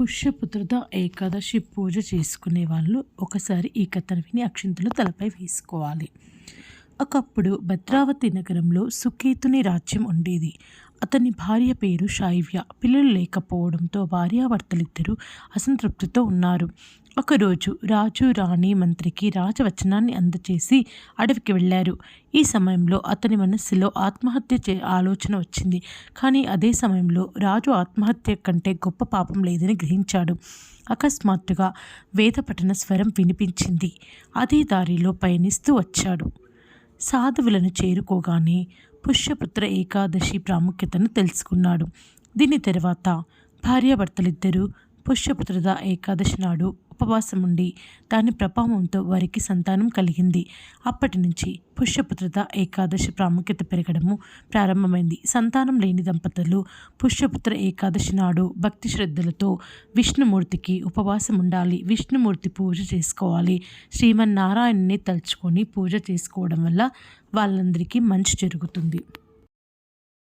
పుష్యపుత్రద ఏకాదశి పూజ చేసుకునే వాళ్ళు ఒకసారి ఈ కథను విని అక్షింతలు తలపై వేసుకోవాలి. ఒకప్పుడు భద్రావతి నగరంలో సుకేతుని రాజ్యం ఉండేది. అతని భార్య పేరు శైవ్య పిల్లలు లేకపోవడంతో భార్యాభర్తలిద్దరూ అసంతృప్తితో ఉన్నారు. ఒకరోజు రాజు రాణి మంత్రికి రాజవచనాన్ని అందచేసి అడవికి వెళ్ళారు. ఈ సమయంలో అతని మనస్సులో ఆత్మహత్య చే ఆలోచన వచ్చింది. కానీ అదే సమయంలో రాజు ఆత్మహత్య కంటే గొప్ప పాపం లేదని గ్రహించాడు. అకస్మాత్తుగా వేదపఠన స్వరం వినిపించింది. అదే దారిలో పయనిస్తూ వచ్చాడు. సాధువులను చేరుకోగానే పుష్యపుత్ర ఏకాదశి ప్రాముఖ్యతను తెలుసుకున్నాడు. దీని తర్వాత భార్యాభర్తలిద్దరూ పుష్యపుత్రద ఏకాదశి నాడు ఉపవాసం ఉండి దాని ప్రభావంతో వారికి సంతానం కలిగింది. అప్పటి నుంచి పుష్యపుత్రత ఏకాదశి ప్రాముఖ్యత పెరగడము ప్రారంభమైంది. సంతానం లేని దంపతులు పుష్యపుత్ర ఏకాదశి నాడు భక్తి శ్రద్ధలతో విష్ణుమూర్తికి ఉపవాసం ఉండాలి. విష్ణుమూర్తి పూజ చేసుకోవాలి. శ్రీమన్నారాయణని తలుచుకొని పూజ చేసుకోవడం వల్ల వాళ్ళందరికీ మంచి జరుగుతుంది.